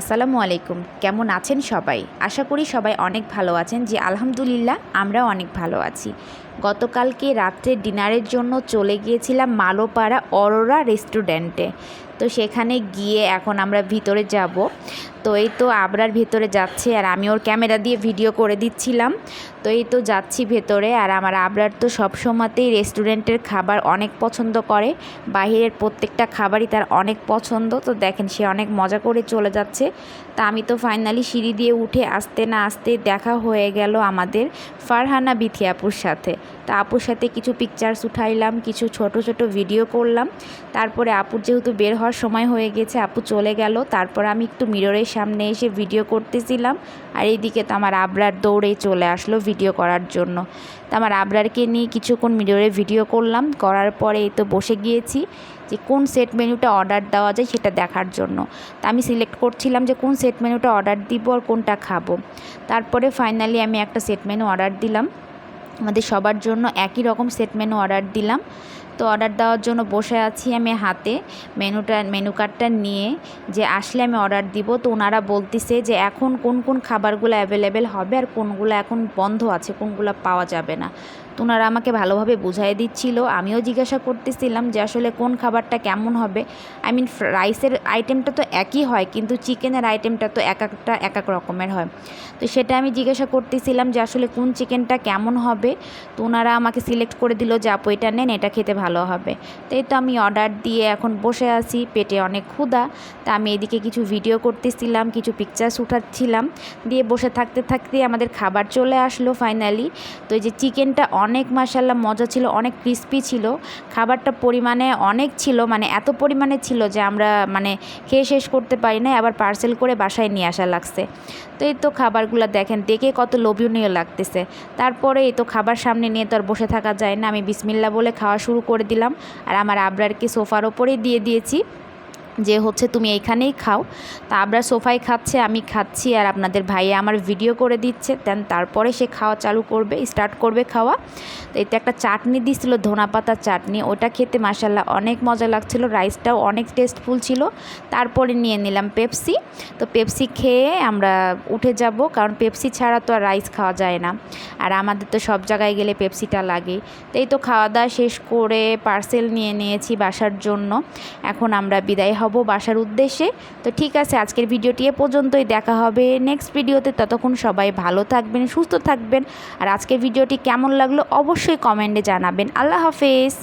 আসসালামু আলাইকুম। কেমন আছেন সবাই? আশা করি সবাই অনেক ভালো আছেন যে আলহামদুলিল্লাহ আমরা অনেক ভালো আছি। গতকালকে রাত্রে ডিনারের জন্য চলে গিয়েছিলাম মালোপাড়া অরোরা রেস্টুরেন্টে। তো সেখানে গিয়ে এখন আমরা ভিতরে যাব। তো এই তো আবরার ভেতরে যাচ্ছে আর আমি ওর ক্যামেরা দিয়ে ভিডিও করে দিচ্ছিলাম। তো এই তো যাচ্ছি ভেতরে আর আমার আবরার তো সবসময়তেই রেস্টুরেন্টের খাবার অনেক পছন্দ করে। বাইরের প্রত্যেকটা খাবারই তার অনেক পছন্দ। তো দেখেন সে অনেক মজা করে চলে যাচ্ছে। তা আমি তো ফাইনালি সিঁড়ি দিয়ে উঠে আসতে না আসতে দেখা হয়ে গেল আমাদের ফারহানা বিথি আপুর সাথে। তা আপুর সাথে কিছু পিকচার্স উঠাইলাম, কিছু ছোট ছোট ভিডিও করলাম। তারপরে আপুর যেহেতু বের হওয়ার সময় হয়ে গেছে, আপু চলে গেল। তারপর আমি একটু মিররের সামনে এসে ভিডিও করতেছিলাম। আর এইদিকে তো আমার আবরার দৌড়েই চলে আসলো ভিডিও করার জন্য। তো আমার আবরারকে নিয়ে কিছুক্ষণ মিররে ভিডিও করলাম। করার পরে এই তো বসে গিয়েছি যে কোন সেট মেনুটা অর্ডার দেওয়া যায় সেটা দেখার জন্য। তা আমি সিলেক্ট করছিলাম যে কোন সেট মেনুটা অর্ডার দিব আর কোনটা খাব। তারপরে ফাইনালি আমি একটা সেট মেনু অর্ডার দিলাম। আমাদের সবার জন্য একই রকম সেট মেনু অর্ডার দিলাম। তো অর্ডার দেওয়ার জন্য বসে আছি আমি হাতে। মেনুটা মেনু কার্ডটা নিয়ে যে আসলে আমি অর্ডার দিব। তো ওনারা বলতেছে যে এখন কোন কোন খাবারগুলো অ্যাভেলেবেল হবে আর কোনগুলো এখন বন্ধ আছে, কোনগুলো পাওয়া যাবে না। তো ওনারা আমাকে ভালোভাবে বুঝাই দিচ্ছিল। আমিও জিজ্ঞাসা করতেছিলাম যে আসলে কোন খাবারটা কেমন হবে। আই মিন রাইসের আইটেমটা তো একই হয়, কিন্তু চিকেনের আইটেমটা তো এক একটা, এক এক রকমের হয়। তো সেটা আমি জিজ্ঞাসা করতেছিলাম যে আসলে কোন চিকেনটা কেমন হবে। তো ওনারা আমাকে সিলেক্ট করে দিল যে, আপু, এটা নেন, এটা খেতে ভালো হবে। তো এই তো আমি অর্ডার দিয়ে এখন বসে আছি, পেটে অনেক ক্ষুধা। তা আমি এদিকে কিছু ভিডিও করতেছিলাম, কিছু পিকচার্স উঠাচ্ছিলাম। দিয়ে বসে থাকতে থাকতে আমাদের খাবার চলে আসলো ফাইনালি তো এই যে চিকেনটা অনেক মাসাল্লাহ মজা ছিল, অনেক ক্রিস্পি ছিল। খাবারটা পরিমাণে অনেক ছিল মানে এত পরিমাণে ছিল যে আমরা মানে খেয়ে শেষ করতে পারি না আবার পার্সেল করে বাসায় নিয়ে আসা লাগছে। তো এই তো খাবারগুলো দেখেন, দেখে কত লোভনীয় লাগতেছে। তারপরে এই তো খাবার সামনে নিয়ে তো আর বসে থাকা যায় না, আমি বিসমিল্লা বলে খাওয়া শুরু করে দিলাম। আর আমার আবরারকে সোফার ওপরেই দিয়ে দিয়েছি। যে হচ্ছে তুমি এইখানেই খাও। তা আমরা সোফায় খাচ্ছে, আমি খাচ্ছি আর আপনাদের ভাইয়া আমার ভিডিও করে দিচ্ছে। দেন তারপরে সে খাওয়া চালু করবে স্টার্ট করবে খাওয়া। তো এতে একটা চাটনি দিছিল, ধনা পাতার চাটনি। ওটা খেতে মাসাল্লাহ অনেক মজা লাগছিল রাইসটাও অনেক টেস্টফুল ছিল। তারপরে নিয়ে নিলাম পেপসি তো পেপসি খেয়ে আমরা উঠে যাব, কারণ পেপসি ছাড়া তো আর রাইস খাওয়া যায় না। আর আমাদের তো সব জায়গায় গেলে পেপসিটা লাগে। তো এই তো খাওয়া দাওয়া শেষ করে পার্সেল নিয়ে নিয়েছি বাসার জন্য। এখন আমরা বিদায় হব বাসার উদ্দেশ্যে। তো ঠিক আছে, আজকের ভিডিওটি এ পর্যন্তই। দেখা হবে নেক্সট ভিডিওতে। ততক্ষণ সবাই ভালো থাকবেন, সুস্থ থাকবেন। আর আজকের ভিডিওটি কেমন লাগল অবশ্যই কমেন্টে জানাবেন। আল্লাহ হাফেজ।